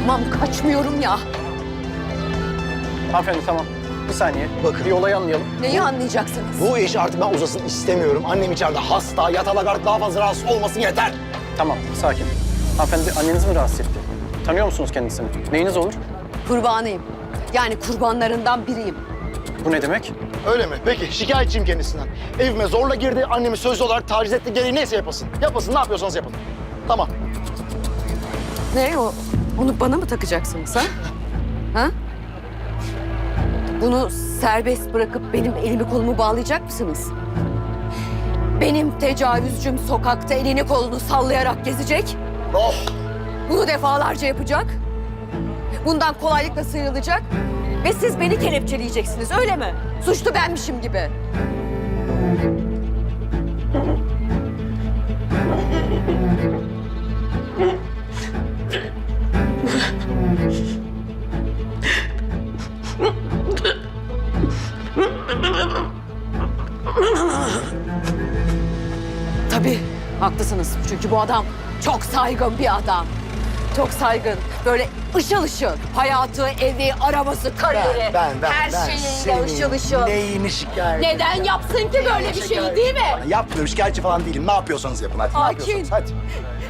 Tamam kaçmıyorum ya. Hanımefendi tamam. Bir saniye. Bakın. Bir olayı anlayalım. Neyi anlayacaksınız? Bu iş artık ben uzasın istemiyorum. Annem içeride hasta, yatalak artık daha fazla rahatsız olmasın yeter. Tamam, sakin. Hanımefendi anneniz mi rahatsız etti? Tanıyor musunuz kendisini? Neyiniz olur? Kurbanıyım. Yani kurbanlarından biriyim. Bu ne demek? Öyle mi? Peki şikayetçiyim kendisinden. Evime zorla girdi, annemi sözlü olarak taciz etti. Gereği neyse yapasın. Yapasın, ne yapıyorsanız yapın. Tamam. Ne o? Onu bana mı takacaksınız ha? Ha? Bunu serbest bırakıp benim elimi kolumu bağlayacak mısınız? Benim tecavüzcüm sokakta elini kolunu sallayarak gezecek. Oh! Bunu defalarca yapacak. Bundan kolaylıkla sıyrılacak. Ve siz beni kelepçeleyeceksiniz öyle mi? Suçlu benmişim gibi. Haklısınız. Çünkü bu adam çok saygın bir adam. Çok saygın. Böyle ışıl ışıl. Hayatı, evi, arabası, kariyeri. her şeyiyle ışıl ışıl. Neyini şikayet Neden yapsın ki böyle bir şeyi değil mi? Yapmıyorum, şikayetçi falan değilim. Ne yapıyorsanız yapın hadi. Ne Sakin. yapıyorsanız hadi.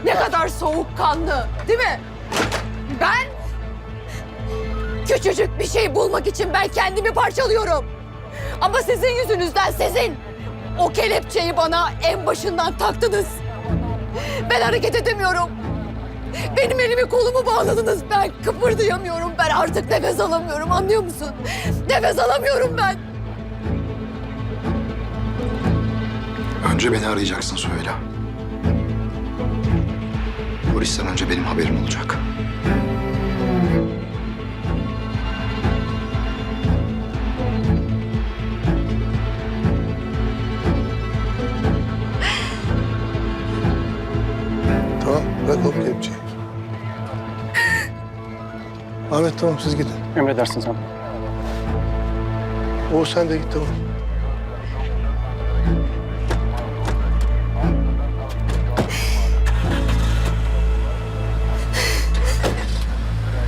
Ne kadar soğukkanlı değil mi? Ben küçücük bir şey bulmak için ben kendimi parçalıyorum. Ama sizin yüzünüzden sizin o kelepçeyi bana en başından taktınız. Ben hareket edemiyorum. Benim elimi kolumu bağladınız. Ben kıpırdayamıyorum. Ben artık nefes alamıyorum. Anlıyor musun? Nefes alamıyorum ben. Önce beni arayacaksın Süheyla. Polisten önce benim haberim olacak. Tamam, bırak o kelepçeyi. Ahmet tamam, siz gidin. Emredersiniz hanım. Oğuz sen de git tamam.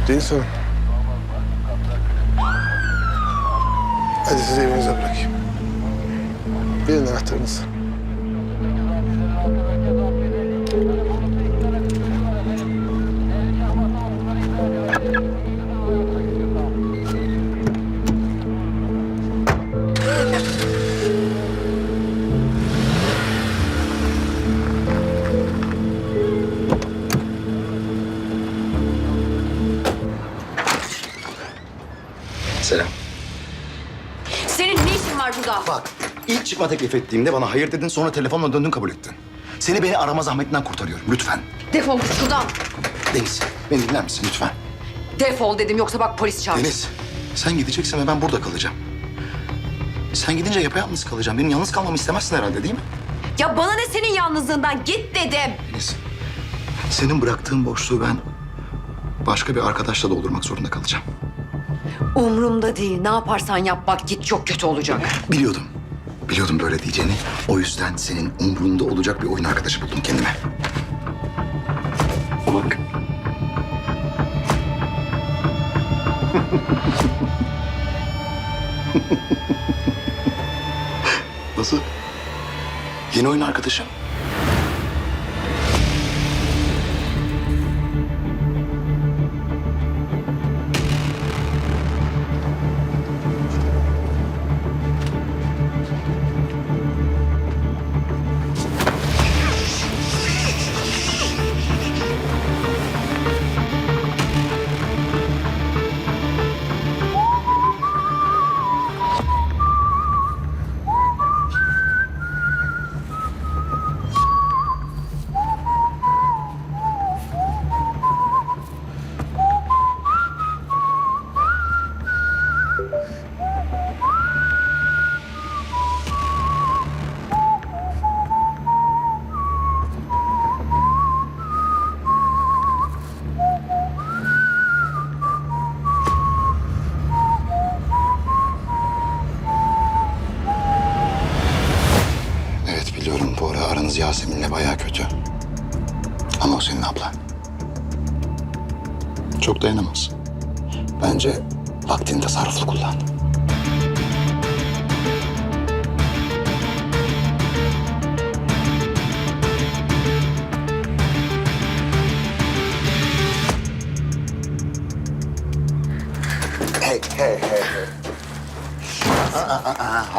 Deniz Hanım. Hadi sizi evinize bırakayım. Verin anahtarınızı. Çıkma teklif ettiğimde bana hayır dedin, sonra telefonla döndün kabul ettin. Seni beni arama zahmetinden kurtarıyorum, lütfen. Defol git şuradan. Deniz, beni dinler misin lütfen? Defol dedim yoksa bak polis çağır. Deniz, sen gideceksin ve ben burada kalacağım. Sen gidince yapayalnız kalacağım. Benim yalnız kalmamı istemezsin herhalde değil mi? Ya bana ne senin yalnızlığından git dedim. Deniz, senin bıraktığın boşluğu ben başka bir arkadaşla doldurmak zorunda kalacağım. Umrumda değil. Ne yaparsan yap bak git çok kötü olacak. Biliyordum. Biliyordum böyle diyeceğini. O yüzden senin umrunda olacak bir oyun arkadaşı buldum kendime. Bak. Nasıl? Yeni oyun arkadaşım.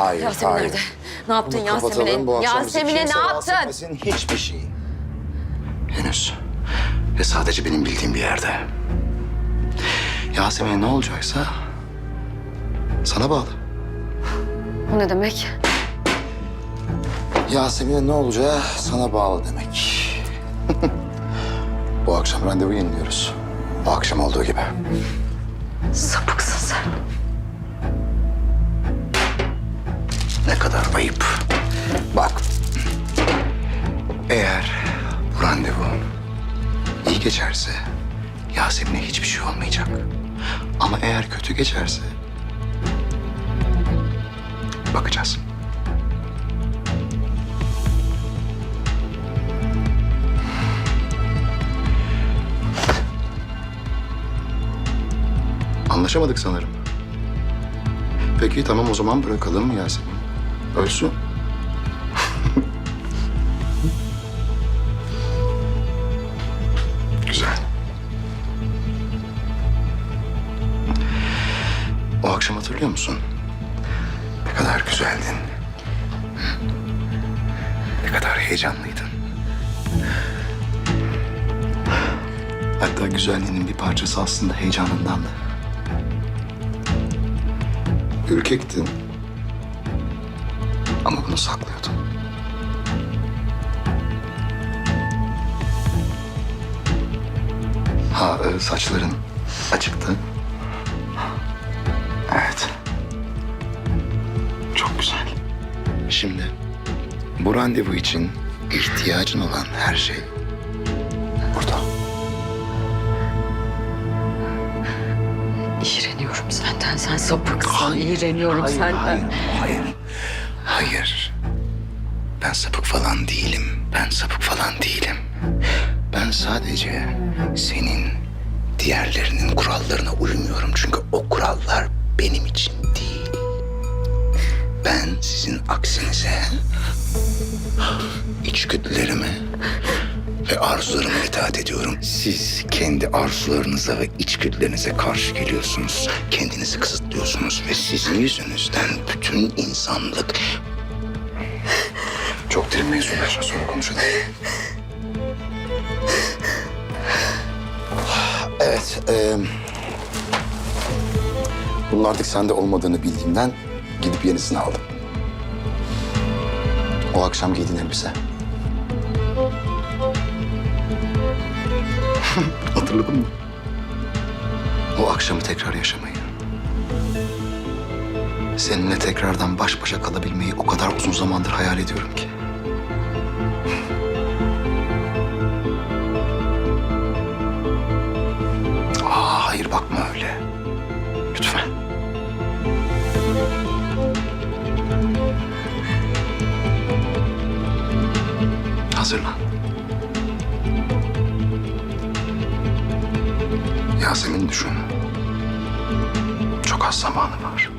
Hayır, Yasemin hayır. nerede? Ne yaptın Bunu kapatalım, Yasemin'e? bu akşam bizi Yasemin'e kimse ne rahatsız yaptın? etmesin, Hiçbir şey. Henüz. Ve sadece benim bildiğim bir yerde. Yasemin'e ne olacaksa sana bağlı. Bu ne demek? Yasemin'e ne olacağı sana bağlı demek. bu akşam randevu yeniliyoruz. Bu akşam olduğu gibi. Sapıksın sen. Ayıp. Bak. Eğer bu randevu iyi geçerse Yasemin'e hiçbir şey olmayacak. Ama eğer kötü geçerse bakacağız. Anlaşamadık sanırım. Peki tamam o zaman bırakalım Yasemin. Ölsün. Güzel. O akşam hatırlıyor musun? Ne kadar güzeldin. Ne kadar heyecanlıydın. Hatta güzelliğinin bir parçası aslında heyecanındandı. Ürkektin. Ama bunu saklıyordun. Ha e, saçların açıktı. Evet. Çok güzel. Şimdi bu randevu için ihtiyacın olan her şey burada. İğreniyorum senden. Sen sapıksın. İğreniyorum senden. Hayır, hayır. Hayır. Ben sapık falan değilim. Ben sapık falan değilim. Ben sadece senin diğerlerinin kurallarına uymuyorum. Çünkü o kurallar benim için değil. Ben sizin aksinize içgüdülerime ve arzularıma itaat ediyorum. Siz kendi arzularınıza ve içgüdülerinize karşı geliyorsunuz. Kendinizi kısıtlıyorsunuz ve sizin yüzünüzden bütün insanlık... Çok derin mevzular sonra konuşalım. Evet, e, bunun artık sende olmadığını bildiğimden gidip yenisini aldım. O akşam giydiğin elbise. Hatırladın mı? O akşamı tekrar yaşamayı. Seninle tekrardan baş başa kalabilmeyi o kadar uzun zamandır hayal ediyorum ki. Hazırlan. Yasemin düşün. Çok az zamanı var.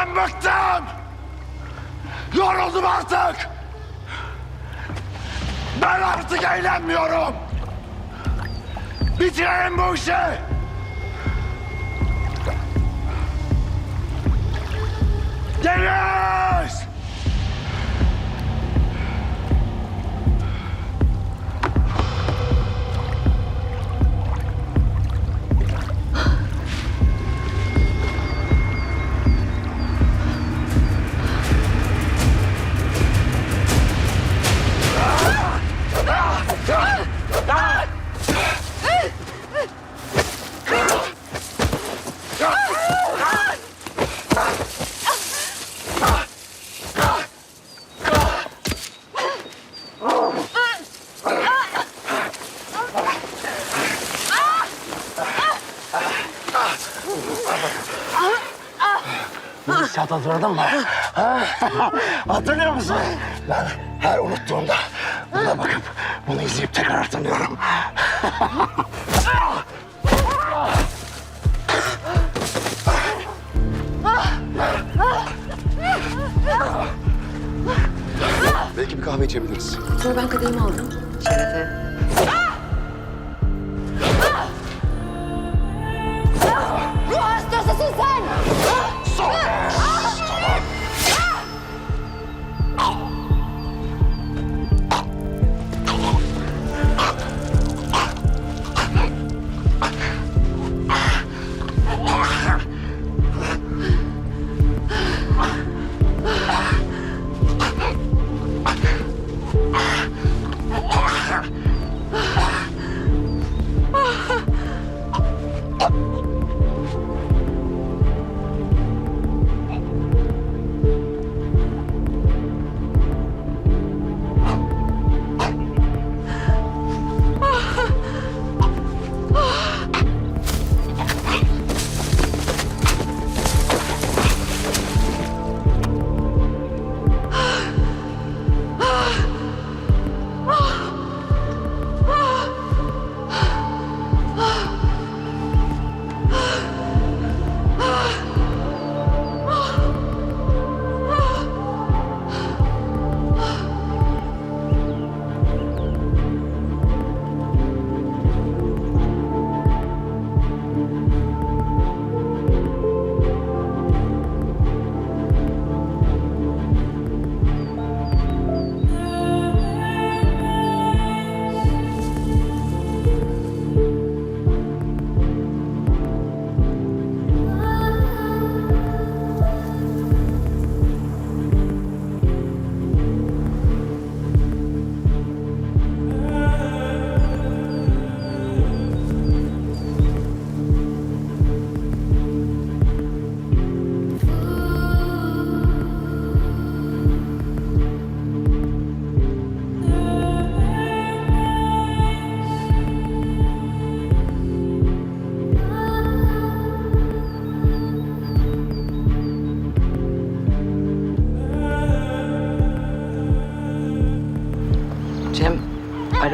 Ben bıktım! Yoruldum artık! Ben artık eğlenmiyorum! Bitirelim bu işi! Deniz! Hatırladın mı? Ha? Hatırlıyor musun? Ben her unuttuğumda buna bakıp bunu izleyip tekrar tanıyorum. Belki bir kahve içebiliriz. Sonra ben kadehimi aldım.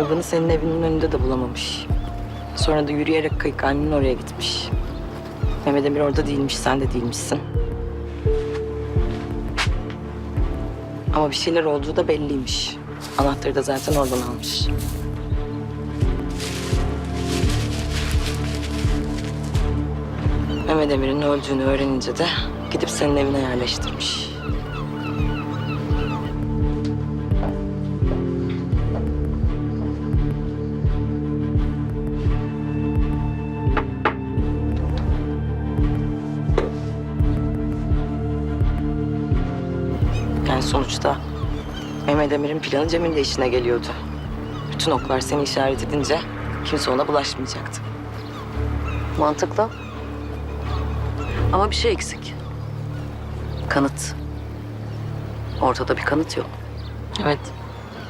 Arabanı senin evinin önünde de bulamamış. Sonra da yürüyerek kayıkhanenin oraya gitmiş. Mehmet Emir orada değilmiş, sen de değilmişsin. Ama bir şeyler olduğu da belliymiş. Anahtarı da zaten oradan almış. Mehmet Emir'in öldüğünü öğrenince de gidip senin evine yerleştirmiş. Mehmet Emir'in planı Cem'in de işine geliyordu. Bütün oklar seni işaret edince kimse ona bulaşmayacaktı. Mantıklı. Ama bir şey eksik. Kanıt. Ortada bir kanıt yok. Evet.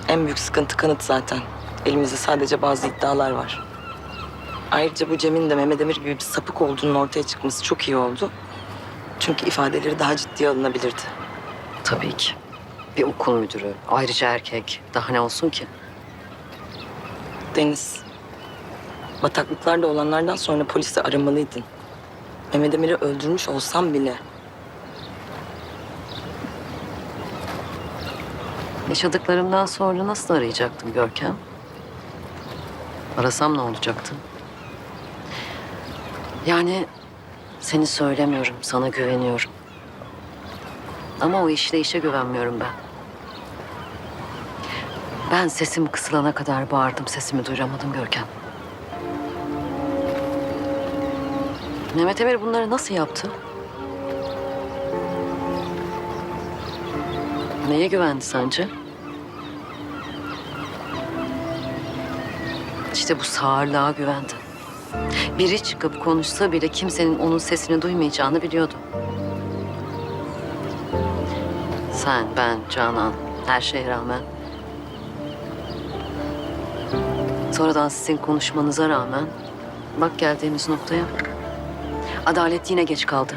En büyük sıkıntı kanıt zaten. Elimizde sadece bazı iddialar var. Ayrıca bu Cem'in de Mehmet Emir gibi bir sapık olduğunun ortaya çıkması çok iyi oldu. Çünkü ifadeleri daha ciddiye alınabilirdi. Tabii ki. Bir okul müdürü, ayrıca erkek. Daha ne olsun ki? Deniz, bataklıklarda olanlardan sonra polisi aramalıydın. Mehmet Emir'i öldürmüş olsam bile Yaşadıklarımdan sonra nasıl arayacaktım Görkem? Arasam ne olacaktı? Yani seni söylemiyorum, sana güveniyorum. Ama o işleyişe güvenmiyorum ben. Ben sesim kısılana kadar bağırdım, sesimi duyuramadım Görkem. Mehmet Emir bunları nasıl yaptı? Neye güvendi sence? İşte bu sağırlığa güvendi. Biri çıkıp konuşsa bile kimsenin onun sesini duymayacağını biliyordu. Sen, ben, Canan, her şeye rağmen. Sonradan sizin konuşmanıza rağmen bak geldiğimiz noktaya. Adalet yine geç kaldı.